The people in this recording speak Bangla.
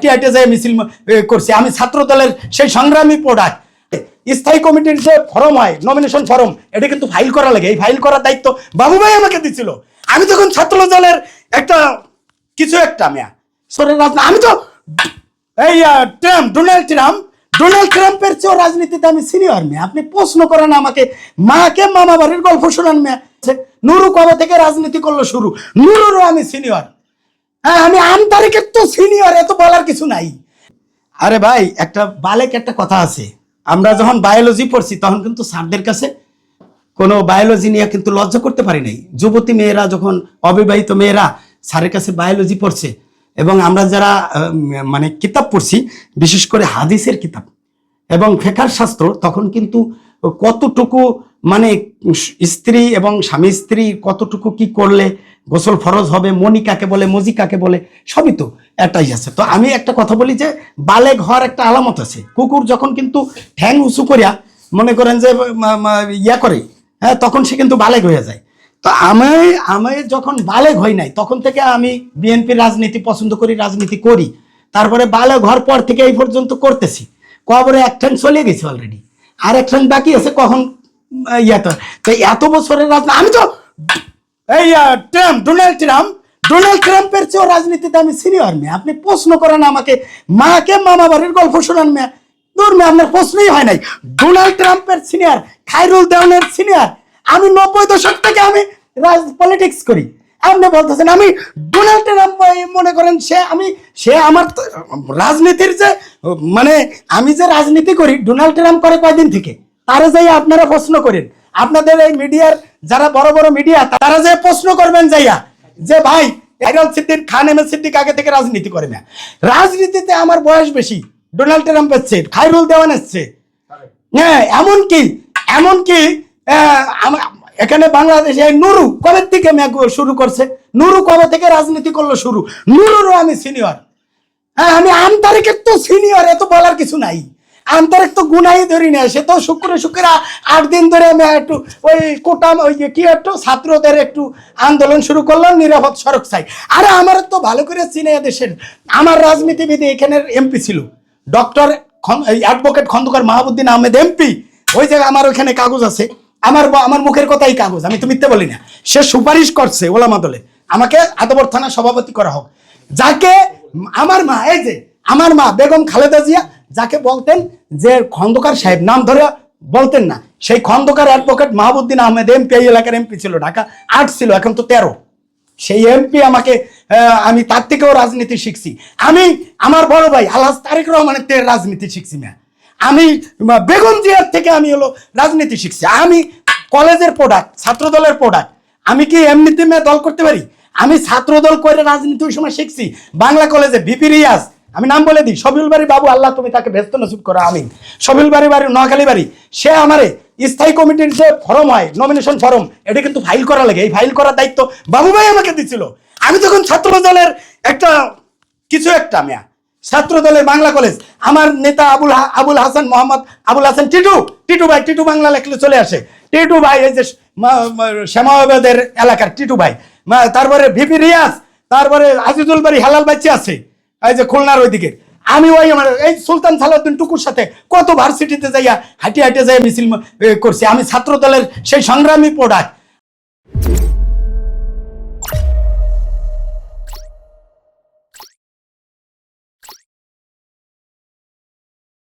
হাঁটি হাঁটে যায় মিছিল করছি, আমি ছাত্র দলের সেই সংগ্রামী প্রোডাক্ট স্থায়ী কমিটির যে ফর্ম হয় নমিনেশন ফর্ম এটা কিন্তু ফাইল করা লাগে। এই ফাইল করার দায়িত্ব বাবু ভাই আমাকে দিছিল। আমি তখন ছাত্র দলের একটা, কিছু একটা মেয়া। সরের রাজনীতি আমি তো এই ট্রাম্প ডোনাল্ড ট্রাম্প ডোনাল্ড ট্রাম্পের চেয়েও রাজনীতিতে আমি সিনিয়র মেয়ে। আপনি প্রশ্ন করেন আমাকে, মাকে মামা বাড়ির গল্প শোনান মেয়ে। নুরু কবে থেকে রাজনীতি করল শুরু। নুরুরও আমি সিনিয়র হ্যাঁ আমি আন্তরিকের তো সিনিয়র এত বলার কিছু নাই। আরে ভাই, একটা বালেক একটা কথা আছে। আমরা যখন বায়োলজি পড়ছি, তখন কিন্তু স্যারদের কাছে কোনো বায়োলজি নিয়ে কিন্তু লজ্জা করতে পারি নাই। যুবতী মেয়েরা যখন, অবিবাহিত মেয়েরা স্যারের কাছে বায়োলজি পড়ছে, এবং আমরা যারা মানে কিতাব পড়ছি, বিশেষ করে হাদিসের কিতাব এবং ফেকার শাস্ত্র, তখন কিন্তু কতটুকু মানে স্ত্রী এবং স্বামী স্ত্রী কতটুকু কি করলে গোসল ফরজ হবে মনি কাকে বলে, মজি কাকে বলে, সবই তো এটাই আছে। তো আমি একটা কথা বলি যে বালেগ হওয়ার একটা আলামত আছে। কুকুর যখন কিন্তু ঠ্যাং উঁচু করিয়া মনে করেন যে ইয়া করে হ্যাঁ তখন সে কিন্তু বালেগ হয়ে যায়। তো আমি আমি যখন বালেগ হই নাই, তখন থেকে আমি বিএনপির রাজনীতি পছন্দ করি, রাজনীতি করি। তারপরে বালেগ হওয়ার পর থেকে এই পর্যন্ত করতেছি। কবরে এক ঠ্যাং চলে গেছে অলরেডি আর এক ঠ্যাং বাকি আছে, কখন এত বছরের রাজনীতি আমি তো এই ট্রাম্প, ডোনাল্ড ট্রাম্প, ডোনাল্ড ট্রাম্পের চেয়েও রাজনীতিতে আমি সিনিয়র মেয়ে। আপনি প্রশ্ন করেন আমাকে, মাকে মামা গল্প শোনান মেয়ে। দূর মেয়ে, আপনার প্রশ্নই হয় নাই। ডোনাল্ড ট্রাম্পের সিনিয়র খাইরুল দেওয়ানের সিনিয়র। আমি নব্বই দশক থেকে আমি রাজ পলিটিক্স করি। আপনি বলতেছেন, আমি ডোনাল্ড ট্রাম্প মনে করেন সে আমি সে আমার রাজনীতির যে মানে আমি যে রাজনীতি করি, ডোনাল্ড ট্রাম্প করে কয়দিন থেকে? তারে যাই আপনারা প্রশ্ন করেন, আপনাদের এই মিডিয়ার যারা বড় বড় মিডিয়া, তারা যে প্রশ্ন করবেন যাইয়া, যে ভাই এগাল সিদ্দিক খান, এম সিদ্দিক আগে থেকে রাজনীতি করে না। রাজনীতিতে আমার বয়স বেশি, ডোনাল্ড ট্রাম্প এসছে খাইরুল দেওয়ান এসছে। হ্যাঁ এমনকি এমনকি এখানে বাংলাদেশে নুরু কবে থেকে শুরু করছে? নুরু কবে থেকে রাজনীতি করল শুরু? নুরুরও আমি সিনিয়র হ্যাঁ আমি আন্তরিকের তো সিনিয়র এত বলার কিছু নাই। আন্তরিক তো গুনাই ধরি না সে তো শুক্র শুক্র আট দিন ধরে আমি একটু ওই কোটাম ওই কি একটু, ছাত্রদের একটু আন্দোলন শুরু করলাম, নিরাপদ সড়ক চাই। আরে আমার তো ভালো করে চিনে দেশের, আমার রাজনীতিবিদ এখানের এমপি ছিল। Doctor advocate Khandakar Mahbuddin Ahmed MP. ওই যে আমার ওখানে কাগজ আছে। আমার আমার মুখের কথাই কাগজ, আমি তো মিথ্যে বলি না। সে সুপারিশ করছে ওলামা দলে। আমাকে আদবর থানা সভাপতি করা হোক। যাকে, আমার মা, এই যে, আমার মা বেগম খালেদা জিয়া যাকে বলতেন যে খন্দকার সাহেব, নাম ধরে বলতেন না। সেই খন্দকার অ্যাডভোকেট মাহবুদ্দিন আহমেদ এমপি এই এলাকার এমপি ছিল, ঢাকা আট ছিল, এখন তো তেরো। সেই এমপি আমাকে আমি তার থেকেও রাজনীতি শিখছি। আমি আমার বড় ভাই আলহাজ তারেক রহমানের থেকে রাজনীতি শিখছি না আমি বেগম জিয়ার থেকে আমি হলো রাজনীতি শিখছি। আমি কলেজের প্রোডাক্ট ছাত্র দলের প্রোডাক্ট আমি কি এমনিতে মেয়ে দল করতে পারি? আমি ছাত্র দল করে রাজনীতি ওই সময় শিখছি। বাংলা কলেজে ভিপি রিয়াজ আমি নাম বলে দিই সবিল বাড়ি বাবু, আল্লাহ তুমি তাকে ব্যস্ত নসিব করো, আমিন। সবিল বাড়ি বাড়ি, নোয়াখালী বাড়ি, সে আমারে স্থায়ী কমিটির যে ফর্ম হয় নমিনেশন ফর্ম এটা কিন্তু ফাইল করা লাগে। এই ফাইল করার দায়িত্ব বাবু ভাই আমাকে দিছিল। আমি তখন ছাত্র দলের একটা, কিছু একটা, মেয়া, ছাত্র দলের বাংলা কলেজ আমার নেতা আবুল আবুল হাসান মোহাম্মদ আবুল হাসান টিটু টিটু ভাই, টিটু বাংলা লেখলে চলে আসে। টিটু ভাই, এই যে শ্যামাবাদের এলাকার টিটু ভাই তারপরে ভিপি রিয়াজ, তারপরে আজিজুল বাড়ি হালাল বাচ্চা আছে। এই যে খুলনার ওইদিকে। আমি ওই আমার, এই সুলতান সালাউদ্দিন টুকুর সাথে কত ভার্সিটিতে যাইয়া হাঁটি হাঁটে যাই মিছিল করছি। আমি ছাত্র দলের সেই সংগ্রামী প্রোডাক্ট